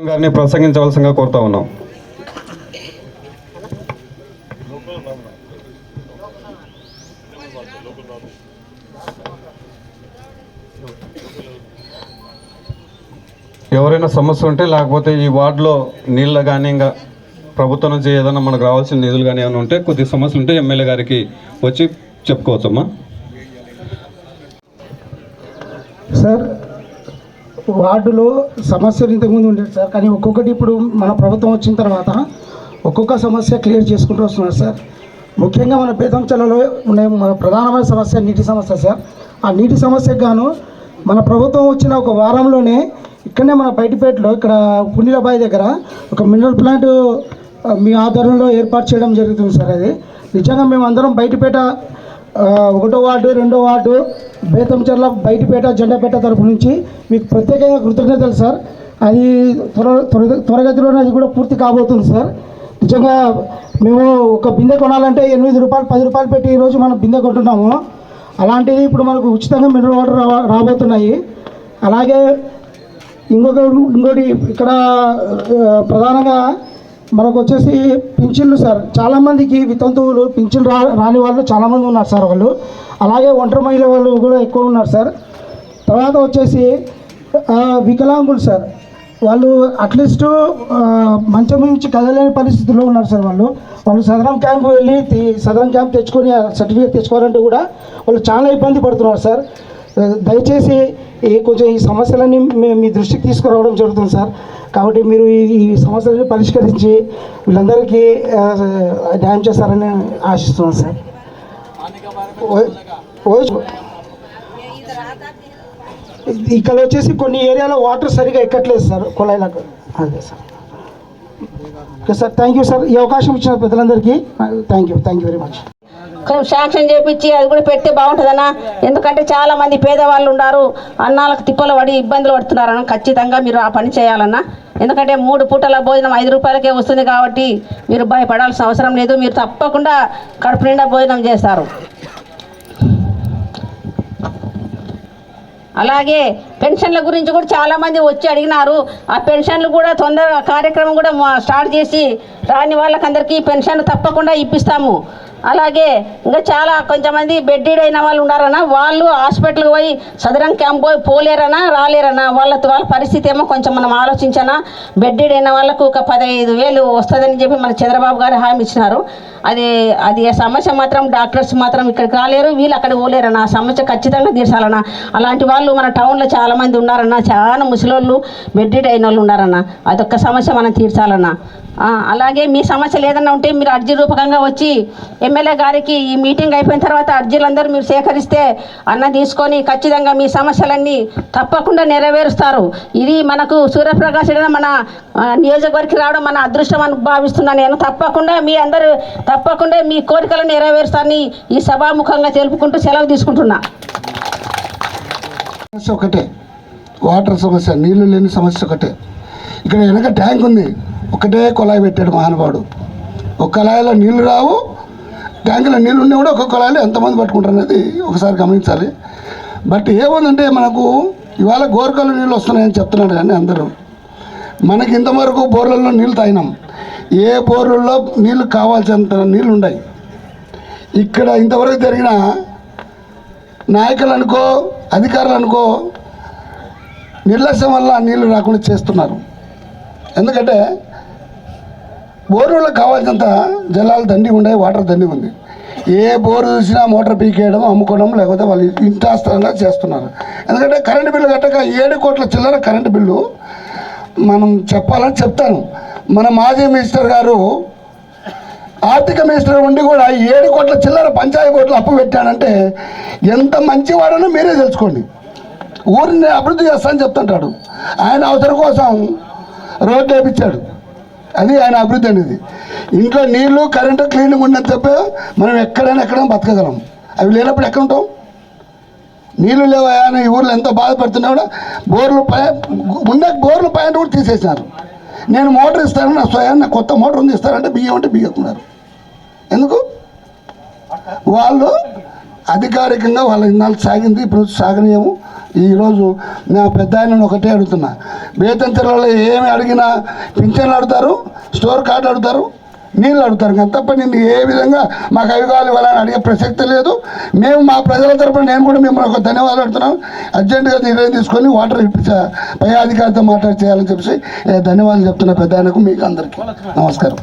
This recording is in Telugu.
గారిని ప్రసంగించవలసిందిగా కోరుతా ఉన్నాం. ఎవరైనా సమస్య ఉంటే లేకపోతే ఈ వార్డులో నీళ్ళ కానీ ఇంకా ప్రభుత్వం నుంచి ఏదైనా మనకు రావాల్సిన నిధులు కానీ ఏమైనా ఉంటే కొద్ది సమస్యలు ఉంటే ఎమ్మెల్యే గారికి వచ్చి చెప్పుకోవచ్చమ్మా. సార్ వార్డులో సమస్యలు ఇంతకుముందు ఉండేది సార్. కానీ ఒక్కొక్కటి ఇప్పుడు మన ప్రభుత్వం వచ్చిన తర్వాత ఒక్కొక్క సమస్య క్లియర్ చేసుకుంటూ వస్తున్నారు సార్. ముఖ్యంగా మన పేదంచెలలో ఉండే మన ప్రధానమైన సమస్య నీటి సమస్య సార్. ఆ నీటి సమస్యకు గాను మన ప్రభుత్వం వచ్చిన ఒక వారంలోనే ఇక్కడనే మన బయటపేటలో ఇక్కడ పుణ్యలబాయి దగ్గర ఒక మినరల్ ప్లాంట్ మీ ఆధ్వర్యంలో ఏర్పాటు చేయడం జరుగుతుంది సార్ అది. నిజంగా మేము అందరం బయటపేట ఒకటో వార్డు రెండో వార్డు బేతంచర్ల బయటపేట జెండాపేట తరపు నుంచి మీకు ప్రత్యేకంగా కృతజ్ఞతలు సార్. అది త్వర త్వర త్వరగతిలోనే అది కూడా పూర్తి కాబోతుంది సార్. నిజంగా మేము ఒక బిందె కొనాలంటే ఎనిమిది రూపాయలు పది రూపాయలు పెట్టి ఈరోజు మనం బిందె కొంటున్నాము. అలాంటిది ఇప్పుడు మనకు ఉచితంగా మినరల్ వాటర్ రా రాబోతున్నాయి. అలాగే ఇంకొక ఇంకోటి ఇక్కడ ప్రధానంగా మనకు వచ్చేసి పింఛన్లు సార్. చాలామందికి వితంతువులు పింఛన్ రా రాని వాళ్ళు చాలామంది ఉన్నారు సార్ వాళ్ళు. అలాగే ఒంటరి మహిళ వాళ్ళు కూడా ఎక్కువ ఉన్నారు సార్. తర్వాత వచ్చేసి వికలాంగులు సార్. వాళ్ళు అట్లీస్ట్ మంచం నుంచి కదలేని పరిస్థితుల్లో ఉన్నారు సార్ వాళ్ళు. వాళ్ళు సదరం క్యాంప్ వెళ్ళి సదరం క్యాంప్ తెచ్చుకొని సర్టిఫికేట్ తెచ్చుకోవాలంటే కూడా వాళ్ళు చాలా ఇబ్బంది పడుతున్నారు సార్. దయచేసి ఈ కొంచెం ఈ సమస్యలన్నీ మేము మీ దృష్టికి తీసుకురావడం జరుగుతుంది సార్. కాబట్టి మీరు ఈ సమస్యలను పరిష్కరించి వీళ్ళందరికీ న్యాయం చేస్తారని ఆశిస్తున్నాను సార్. ఓ- ఇక్కడ వచ్చేసి కొన్ని ఏరియాలో వాటర్ సరిగా ఎక్కట్లేదు సార్ కుళాయిలకు అదే sir. Okay sir thank you sir. ఈ అవకాశం ఇచ్చిన ప్రజలందరికీ thank you thank you very much. Sanction చేపించి అది కూడా పెడితే బాగుంటుందన్నా. ఎందుకంటే చాలా మంది పేదవాళ్ళు ఉన్నారు అన్నాలకు తిప్పలు పడి ఇబ్బందులు పడుతున్నారన్న. ఖచ్చితంగా మీరు ఆ పని చేయాలన్నా. ఎందుకంటే మూడు పూటల భోజనం ఐదు రూపాయలకే వస్తుంది కాబట్టి మీరు భయపడాల్సిన అవసరం లేదు. మీరు తప్పకుండా కడుపు నిండా భోజనం చేస్తారు. అలాగే పెన్షన్ల గురించి కూడా చాలామంది వచ్చి అడిగినారు. ఆ పెన్షన్లు కూడా తొందరగా కార్యక్రమం కూడా మా- స్టార్ట్ చేసి రాని వాళ్ళకందరికీ పెన్షన్ తప్పకుండా ఇప్పిస్తాము. అలాగే ఇంకా చాలా కొంతమంది బెడ్డీడ్ అయిన వాళ్ళు ఉన్నారన్నా వాళ్ళు హాస్పిటల్కి పోయి సదరం క్యాంప్ పోయి పోలేరనా రాలేరనా వాళ్ళ వాళ్ళ పరిస్థితి ఏమో కొంచెం మనం ఆలోచించనా? బెడ్డీడ్ అయిన వాళ్ళకు ఒక పదహైదు వేలు వస్తుందని చెప్పి మన చంద్రబాబు గారు హామీ ఇచ్చినారు. అది అది ఆ సమస్య మాత్రం డాక్టర్స్ మాత్రం ఇక్కడికి రాలేరు వీళ్ళు అక్కడ పోలేరన్న సమస్య ఖచ్చితంగా తీర్చాలన్నా. అలాంటి వాళ్ళు మన టౌన్లో చాలామంది ఉన్నారన్నా ఉన్నారన్న చాలా ముసలోళ్ళు బెడ్డీడ్ అయిన వాళ్ళు ఉన్నారన్నా అదొక్క సమస్య మనం తీర్చాలన్నా. అలాగే మీ సమస్యలు ఏదైనా ఉంటే మీరు అర్జీ రూపకంగా వచ్చి ఎమ్మెల్యే గారికి ఈ మీటింగ్ అయిపోయిన తర్వాత అర్జీలందరూ మీరు సేకరిస్తే అన్న తీసుకొని ఖచ్చితంగా మీ సమస్యలన్నీ తప్పకుండా నెరవేరుస్తారు. ఇది మనకు సూర్యప్రకాష్ మన నియోజకవర్గకి రావడం మన అదృష్టం అని భావిస్తున్నాను నేను. తప్పకుండా మీ అందరూ తప్పకుండా మీ కోరికలను నెరవేరుస్తారని ఈ సభాముఖంగా తెలుపుకుంటూ సెలవు తీసుకుంటున్నా. ఒకటే. వాటర్ సమస్య నీళ్ళు లేని సమస్య ఒకటే. ఇక్కడ వెనక ట్యాంక్ ఉంది. ఒకటే కుళాయి పెట్టాడు మహానుభావుడు. ఒక కుళాయిలో నీళ్ళు రావు ట్యాంకులో నీళ్ళు ఉన్నా కూడా ఒక కుళాయిలో ఎంతమంది పట్టుకుంటారు అనేది ఒకసారి గమనించాలి. బట్ ఏముందంటే మనకు ఇవాళ గోరకలు నీళ్ళు వస్తున్నాయని చెప్తున్నాడు కానీ అందరూ. మనకి ఇంతవరకు బోర్లలో నీళ్ళు తాగినాం. ఏ బోర్లలో నీళ్ళు కావాల్సినంత నీళ్ళు ఉన్నాయి ఇక్కడ ఇంతవరకు జరిగిన నాయకులు అనుకో అధికారులు అనుకో నిర్లక్ష్యం వల్ల నీళ్ళు రాకుండా చేస్తున్నారు. ఎందుకంటే బోరులకు కావాల్సినంత జలాలు దండి ఉన్నాయి వాటర్ దండి ఉంది. ఏ బోరు చూసినా మోటార్ పీకేయడం అమ్ముకోవడం లేకపోతే వాళ్ళు ఇంటాస్తంగా చేస్తున్నారు. ఎందుకంటే కరెంటు బిల్లు కట్టక ఏడు కోట్ల చిల్లర కరెంటు బిల్లు మనం చెప్పాలని చెప్తాను. మన మాజీ మినిస్టర్ గారు ఆర్థిక మినిస్టర్ ఉండి కూడా ఏడు కోట్ల చిల్లర పంచాయతీ కోట్లు అప్పు పెట్టాడంటే ఎంత మంచివాడనో మీరే తెలుసుకోండి. ఊరిని అభివృద్ధి చేస్తానని చెప్తుంటాడు. ఆయన అవసరం కోసం రోడ్డు వేపించాడు అది ఆయన అభివృద్ధి అనేది. ఇంట్లో నీళ్ళు కరెంటు క్లీన్గా ఉన్నది తప్ప మనం ఎక్కడైనా ఎక్కడైనా బతకగలం. అవి లేనప్పుడు ఎక్కడ ఉంటాం? నీళ్ళు లేవా అని ఈ ఊర్లో ఎంతో బాధపడుతున్నా కూడా బోర్లు పై ఉన్న బోర్లు పైన కూడా తీసేసినారు. నేను మోటార్ ఇస్తాను నా స్వయాన్ని కొత్త మోటార్ ఉంది ఇస్తారంటే బియ్యం అంటే బియ్యకున్నారు ఎందుకు? వాళ్ళు అధికారికంగా వాళ్ళ ఇన్నాళ్ళు సాగింది ఇప్పుడు సాగనీయము. ఈరోజు నా పెద్ద ఆయనను ఒకటే అడుగుతున్నా. బేతంచెలలో ఏమి అడిగినా పింఛన్లు అడుగుతారు స్టోర్ కార్డు అడుగుతారు నీళ్ళు అడుగుతారు. కానీ తప్ప నేను ఏ విధంగా మాకు అవి కావాలి ఇవ్వాలని అడిగే ప్రసక్తి లేదు. మేము మా ప్రజల తరపున నేను కూడా మిమ్మల్ని ఒక ధన్యవాదాలు అడుగుతున్నాను. అర్జెంటుగా నిర్ణయం తీసుకొని వాటర్ ఇప్పించ పై అధికారితో మాట్లాడి చేయాలని చెప్పి ధన్యవాదాలు చెప్తున్నా పెద్ద ఆయనకు మీకు అందరికీ. నమస్కారం.